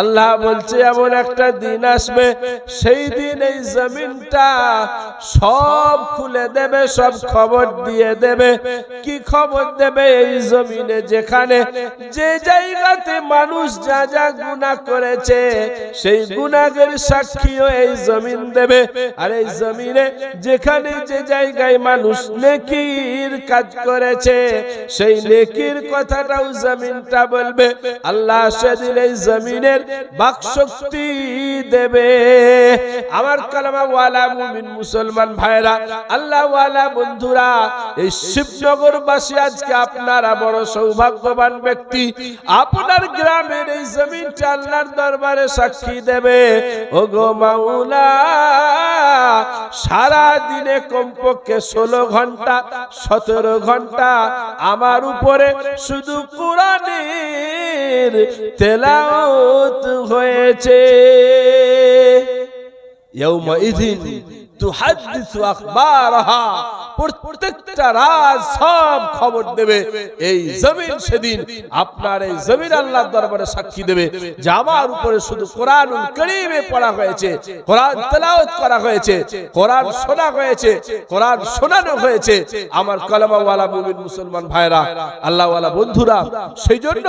আল্লাহ বলছে, এমন একটা দিন আসবে, সেই দিন এই জমিনটা সব খুলে দেবে, সব খবর দিয়ে দেবে। কি খবর দেবে এই জমিনে যেখানে যে জায়গাতে মানুষ যা যা গুনাহ করেছে, সেই গুনাহের সাক্ষীও এই জমিন দেবে। আর এই জমিনে যেখানে যে জায়গায় মানুষ নেকির কাজ করেছে, সেই নেকির কথাটাও জমিনটা বলবে। আল্লাহ সেদিন এই জমিনের বাক শক্তি দেবে। আমার কালামা ওয়ালা মুমিন মুসলমান ভাইরা আল্লাহ ওয়ালা বন্ধুরা, এই শিবনগরবাসী আজকে আপনারা বড় সৌভাগ্যবান ব্যক্তি। আপনার গ্রামের এই জমিনটা আল্লাহর দরবারে সাক্ষী দেবে। ও গো মাওলা সারা দিনে কমপক্ষে ষোলো ঘণ্টা, সতেরো ঘণ্টা আমার উপরে শুধু কোরআনের তেলাওত হয়েছে ইয়ৌমাইযিন তুহাদ্দিসু আখবারহা প্রত্যেকটা রাজ সব খবর দেবে। এই জমিন সেদিন আপনার এই জমিন আল্লাহর দরবারে সাক্ষী দেবে, যে আমার উপরে শুধু কোরআনুল কারীমে পড়া হয়েছে, কোরআন তেলাওয়াত করা হয়েছে, কোরআন শোনা হয়েছে, কোরআন শোনানো হয়েছে। আমার কলমাওয়ালা মুমিন মুসলমান ভাইরা, আল্লাহওয়ালা বন্ধুরা সেই জন্য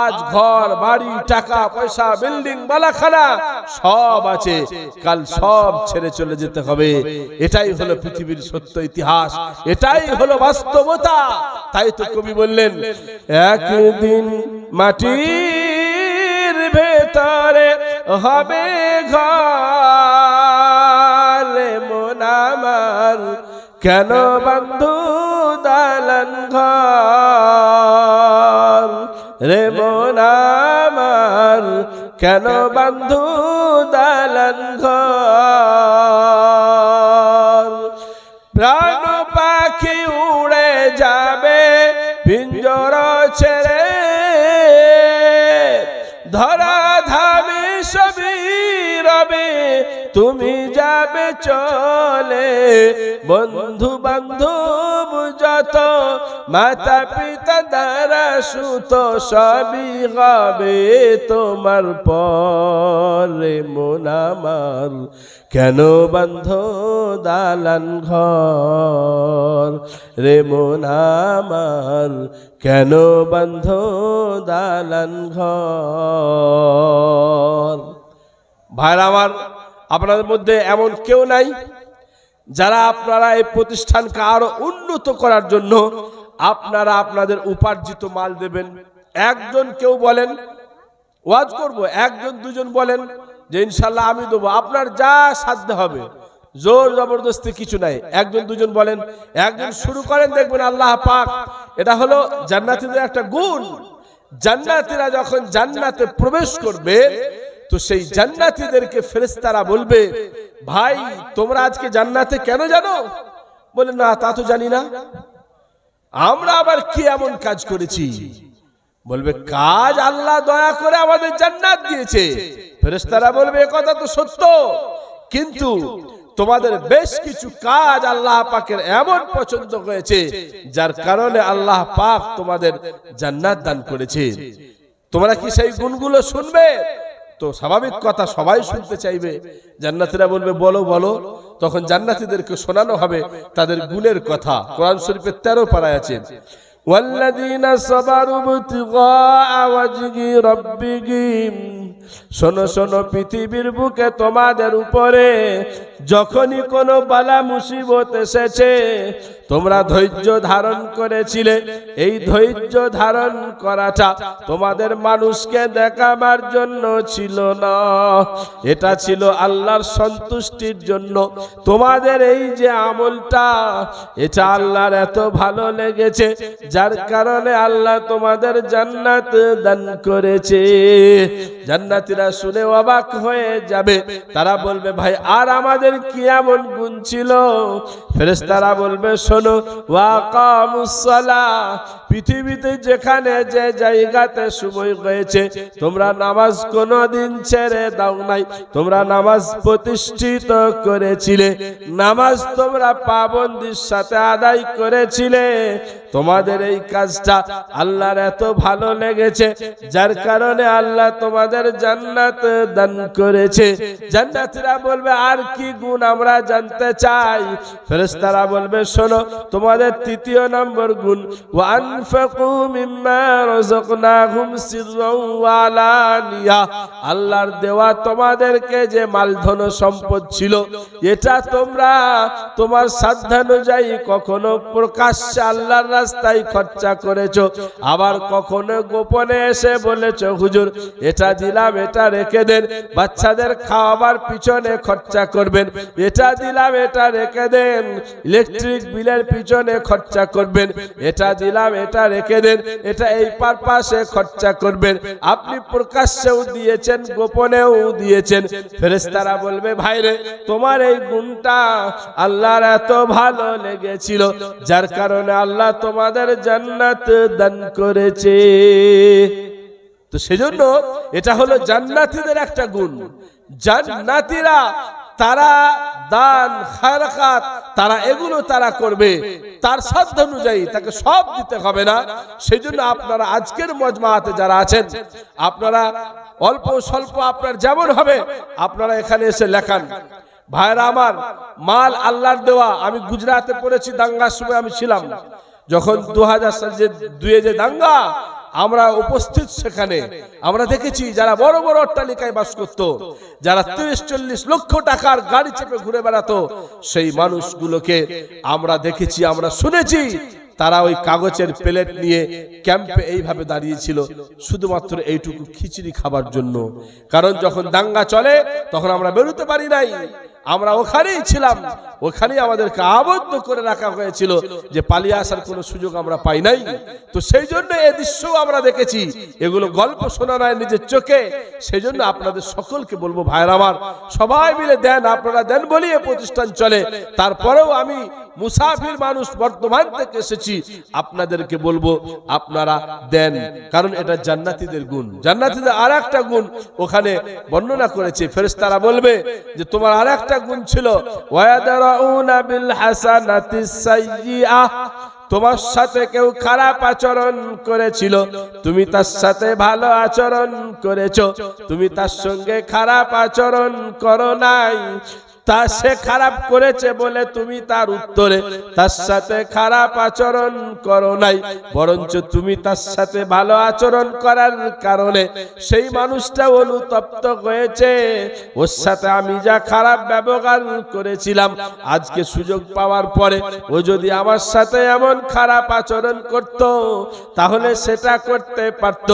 আজ ঘর, বাড়ি, টাকা, পয়সা, বিল্ডিং, বালাখানা সব আছে। কাল সব ছেড়ে চলে যেতে হবে। এটাই হলো পৃথিবীর সত্য ইতিহাস, এটাই হলো বাস্তবতা। তাই তো কবি বললেন, একদিন মাটির ভেতরে হবে ঘর আমার কেন বন্ধু দালন ঘর রে মন আমার কেন বন্ধু দালন ঘর? তুমি যাবে চলে, বন্ধু বান্ধব যত মাতা পিতা দ্বারা সুত সবই হবে তোমার পরে মন আমার। কেন বন্ধ দালান ঘর রে মন আমার? কেন বন্ধ দালান ঘর? ভাইরা আমার আপনাদের মধ্যে এমন কেউ নাই যারা আপনারা এই প্রতিষ্ঠানকে আরও উন্নত করার জন্য আপনারা আপনাদের উপার্জিত মাল দেবেন। একজন কেউ বলেন, ওয়াজ করব, একজন, দুজন বলেন যে ইনশাল্লাহ আমি দেবো, আপনার যা সাধ্য হবে, জোর জবরদস্তি কিছু নাই। একজন, দুজন বলেন, একজন শুরু করেন, দেখবেন আল্লাহ পাক, এটা হলো জান্নাতীদের একটা গুণ। জান্নাতীরা যখন জান্নাতে প্রবেশ করবে তো সেই জান্নাতীদেরকে ফেরেশতারা বলবে, ভাই, তোমরা আজকে জান্নাতে কেন জানো? বলে, না, তা তো জানি না। আমরা আবার কি এমন কাজ করেছি? বলবে, কাজ আল্লাহ দয়া করে আমাদের জান্নাত দিয়েছে। ফেরেশতারা বলবে কথা তো সত্য। কিন্তু তোমাদের বেশ কিছু কাজ আল্লাহ পাকের এমন পছন্দ হয়েছে যার কারণে আল্লাহ পাক তোমাদের জান্নাত দান করেছে। তোমরা কি সেই গুণগুলো শুনবে? তো স্বাভাবিক কথা সবাই শুনতে চাইবে জান্নাতীরা বলবে বলো বলো তখন জান্নাতীদেরকে শোনানো হবে তাদের গুণের কথা কোরআন শরীফের তেরো পাড়ায় আছে والذين صبروا ابتغاء وجه ربهم শোনো শোনো পৃথিবীর বুকে তোমাদের উপরে যখনই কোনো বালা মুসিবত এসেছে, তোমরা ধৈর্য ধারণ করেছিলে। এই ধৈর্য ধারণ করাটা তোমাদের মানুষকে দেখাবার জন্য ছিল না। এটা ছিল আল্লাহর সন্তুষ্টির জন্য। তোমাদের এই যে আমলটা, এটা আল্লাহর এত ভালো লেগেছে, যার কারণে আল্লাহ তোমাদের জান্নাত দান করেছে। জান্নাতীরা শুনে অবাক হয়ে যাবে। তারা বলবে, ভাই, আর আমাদের তোমাদের কি এমন গুণ ছিল? ফেরেশতারা বলবে, শোনো ওয়াকামুসসালা পৃথিবীতে যেখানে যে জায়গাতে সময় হয়েছে তোমরা নামাজ কোনোদিন ছেড়ে দাও নাই। তোমরা নামাজ প্রতিষ্ঠিত করেছিলে। নামাজ তোমরা পাবন্দির সাথে আদায় করেছিলে। তোমাদের এই কাজটা আল্লাহর এত ভালো লেগেছে, যার কারণে আল্লাহ তোমাদের জান্নাত দান করেছে। জান্নাতীরা বলবে, আর কি গুণ আমরা জানতে চাই? ফেরেশতারা বলবে, শোনো, তোমাদের তৃতীয় নম্বর গুণ, ওয়ানফাকু মিম্মা রাযাকনাহুম সিররাও ওয়া আলানিয়া। আল্লাহর দেওয়া তোমাদেরকে যে মালধন সম্পদ ছিল, এটা তোমরা তোমার সাধ্যানুযায়ী কখনো প্রকাশ্যে আল্লাহর রাস্তায় খরচা করেছ। আবার কখনো গোপনে এসে বলেছ, হুজুর, এটা দিলাম, এটা রেখে দেন। বাচ্চাদের খাওয়াবার পিছনে খরচা করবেন। এটা দিলাম, এটা রেখে দেন। ইলেকট্রিক বিলের পিছনে খরচা করবেন। এটা দিলাম, এটা রেখে দেন। এটা এই পারপাসে খরচা করবেন। আপনি প্রকাশ্যেও দিয়েছেন, গোপনেও দিয়েছেন। ফেরেশতারা বলবে ভাইরে তোমার এই গুণটা আল্লাহর এত ভালো লেগেছিল। যার কারণে আল্লাহ তোমাদের জান্নাত দান করেছে। তো সেজন্য এটা হলো জান্নাতীদের একটা গুণ। জান্নাতীরা তারা দান, খায়রাকাত, তারা এগুলো তারা করবে। তার সাধ্য অনুযায়ী তাকে সব দিতে হবে না। সেই জন্য আপনারা আজকের মজমাতে যারা আছেন, আপনারা অল্প স্বল্প আপনার যেমন হবে, আপনারা এখানে এসে লেখান, ভাইরা আমার, মাল আল্লাহর দেওয়া, আমি গুজরাটে পড়েছি, দাঙ্গার সময় আমি ছিলাম। যখন দু হাজার যে দুয়ে যে দাঙ্গা আমরা উপস্থিত সেখানে আমরা দেখেছি যারা বড় বড় অট্টালিকায় বাস করত যারা তিরিশ চল্লিশ লক্ষ টাকার গাড়ি চেপে ঘুরে বেড়াতো সেই মানুষগুলোকে আমরা দেখেছি আমরা শুনেছি তারা ওই কাগজের প্লেট নিয়ে ক্যাম্পে এইভাবে দাঁড়িয়েছিল শুধুমাত্র এইটুকু খিচড়ি খাবার জন্য। কারণ যখন দাঙ্গা চলে তখন আমরা বেরোতে পারি নাই। আমরা ওখানেই ছিলাম। ওখানেই আমাদেরকে আবদ্ধ করে রাখা হয়েছিল যে পালিয়ে আসার কোনো সুযোগ আমরা পাই নাই। তো সেই জন্য এ দৃশ্য আমরা দেখেছি। এগুলো গল্প শোনা নয় নিজের চোখে। সেই জন্য আপনাদের সকলকে বলব, ভাইয়ের আমার, সবাই মিলে দেন, আপনারা দেন বলি এ প্রতিষ্ঠান চলে। তারপরেও আমি মুসাফির মানুষ বর্তমান থেকে এসেছি। আপনাদেরকে বলব, আপনারা দেন, কারণ এটা জান্নাতীদের গুণ। জান্নাতীদের আর একটা গুণ, ওখানে বর্ণনা করেছে, ফেরেশতারা বলবে যে তোমার আর একটা গুণ ছিল তোমার সাথে কেউ খারাপ আচরণ করেছিল, তুমি তার সাথে ভালো আচরণ করেছ, তুমি তার সঙ্গে খারাপ আচরণ করো নাই তা সে খারাপ করেছে বলে তুমি তার উত্তরে, তার সাথে খারাপ আচরণ করো নাই, বরঞ্চ তুমি তার সাথে ভালো আচরণ করার কারণে সেই মানুষটা অনুতপ্ত হয়েছে। ওর সাথে আমি যা খারাপ ব্যবহার করেছিলাম, আজকে সুযোগ পাওয়ার পরে ও যদি আমার সাথে এমন খারাপ আচরণ করত, তাহলে সেটা করতে পারত।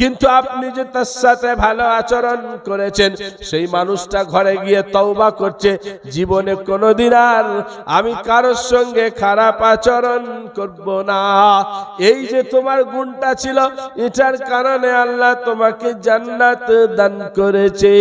কিন্তু আপনি যে তার সাথে ভালো আচরণ করেছেন, সেই মানুষটা ঘরে গিয়ে তওবা করছে জীবনে কোনোদিন আর আমি কারোর সঙ্গে খারাপ আচরণ করব না। এই যে তোমার গুণটা ছিল, এটার কারণে আল্লাহ তোমাকে জান্নাত দান করেছে।